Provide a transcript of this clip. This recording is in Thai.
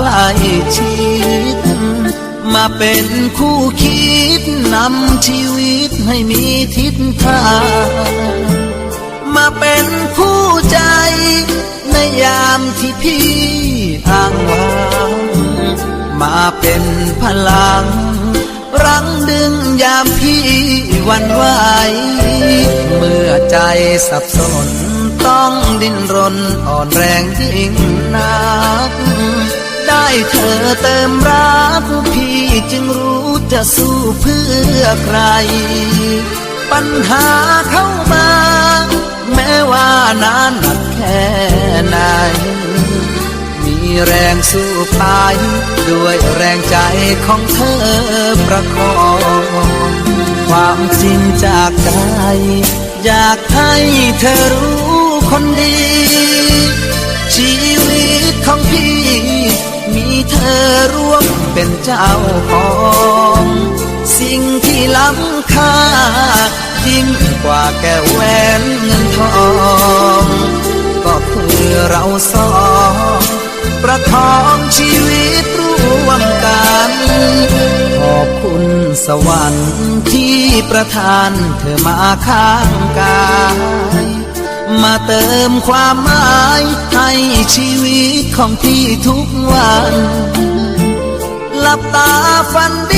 ใกล้ชิดมาเป็นคู่คิดนำชีวิตให้มีทิศทางมาเป็นคู่ใจ ในยามที่พี่อ้างว้างมาเป็นพลัง รังดึงยามพี่วันไหวเมื่อใจสับสนต้องดิ้นรนอ่อนแรงยิ่งนัก เธอเติมรักพี่จึงรู้จะสู้เพื่อใคร ปัญหาเข้ามา แม้ว่านานหนักแค่ไหน มีแรงสู้ไปด้วยแรงใจของเธอประคองความจริงจากใจ อยากให้เธอรู้คนดี เป็นเจ้าของ สิ่งที่ล้ำค่ายิ่งกว่าแก้วแหวนเงินทอง ก็คือเราสองประคองชีวิตร่วมกัน ขอบคุณสวรรค์ที่ประทานเธอมาข้างกายมาเติมความหมายให้ชีวิตของพี่ทุกวัน หลับตาฝันดี